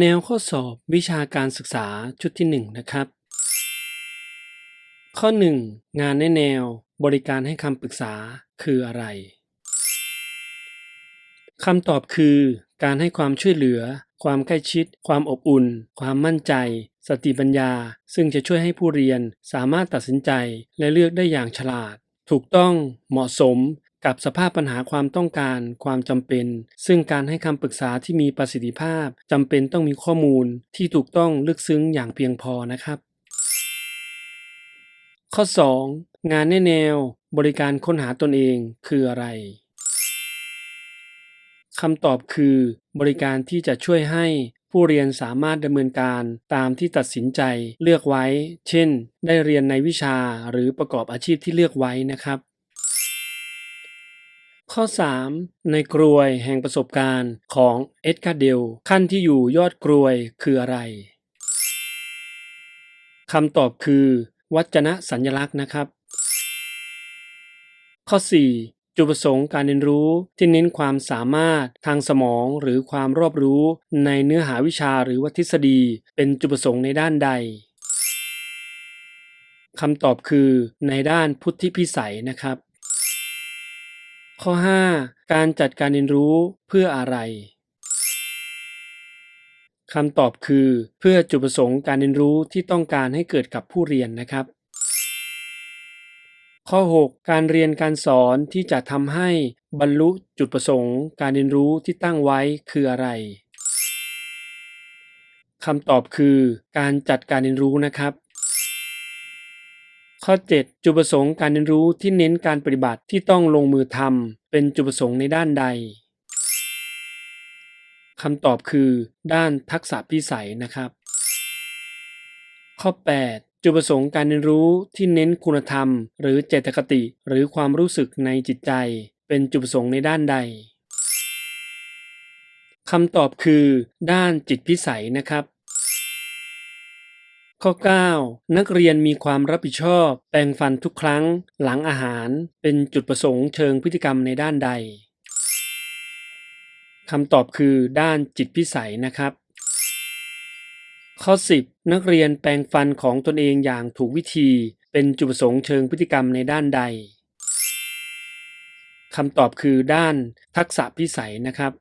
แนวข้อสอบวิชาการศึกษาชุดที่ 1 นะครับ ข้อ 1 งานในแนวบริการให้คำปรึกษาคืออะไรคำตอบคือ การให้ความช่วยเหลือ ความใกล้ชิด ความอบอุ่น ความมั่นใจ สติปัญญา ซึ่งจะช่วยให้ผู้เรียนสามารถตัดสินใจและเลือกได้อย่างฉลาด ถูกต้องเหมาะสม กับสภาพปัญหาความต้องการ ความจำเป็น ซึ่งการให้คำปรึกษาที่มีประสิทธิภาพจำเป็นต้องมีข้อมูลที่ถูกต้องลึกซึ้งอย่างเพียงพอนะครับ ข้อ 2 งานแนแนว บริการค้นหาตนเองคืออะไรคำตอบคือ บริการที่จะช่วยให้ผู้เรียนสามารถดำเนินการตามที่ตัดสินใจเลือกไว้ เช่น ได้เรียนในวิชาหรือประกอบอาชีพที่เลือกไว้นะครับ ข้อ 3 ในกรวยแห่งประสบการณ์ของเอ็ดการ์เดลขั้นที่อยู่ยอดกรวยคืออะไรคำตอบคือ วัจนะสัญลักษณ์นะครับ ข้อ 4 จุดประสงค์การเรียนรู้ที่เน้นความสามารถทางสมองหรือความรอบรู้ในเนื้อหาวิชาหรือวัทฤษฎี เป็นจุดประสงค์ในด้านใดคำตอบคือในด้านพุทธิพิสัยนะครับ ข้อ 5 การจัดการเรียนรู้เพื่ออะไรคำตอบคือเพื่อจุดประสงค์การเรียนรู้ที่ต้องการให้เกิดกับผู้เรียนนะครับ ข้อ 6 การเรียนการสอนที่จะทำให้บรรลุจุดประสงค์การเรียนรู้ที่ตั้งไว้คืออะไรคำตอบคือการจัดการเรียนรู้นะครับ ข้อ 7 จุดประสงค์การเรียนรู้ที่เน้นการปฏิบัติที่ต้องลงมือทำเป็นจุดประสงค์ในด้านใดคำตอบคือ ด้านทักษะพิสัยนะครับ ข้อ 8 จุดประสงค์การเรียนรู้ที่เน้นคุณธรรม หรือเจตคติ หรือความรู้สึกในจิตใจ เป็นจุดประสงค์ในด้านใดคำตอบคือ ด้านจิตพิสัยนะครับ ข้อ 9 นักเรียนมีความรับผิดชอบ แปรงฟันทุกครั้ง หลังอาหาร เป็นจุดประสงค์เชิงพฤติกรรมในด้านใดคำตอบคือด้านจิตพิสัยนะครับ ข้อ 10 นักเรียนแปรงฟันของตนเองอย่างถูกวิธี เป็นจุดประสงค์เชิงพฤติกรรมในด้านใดคำตอบคือด้านทักษะพิสัยนะครับ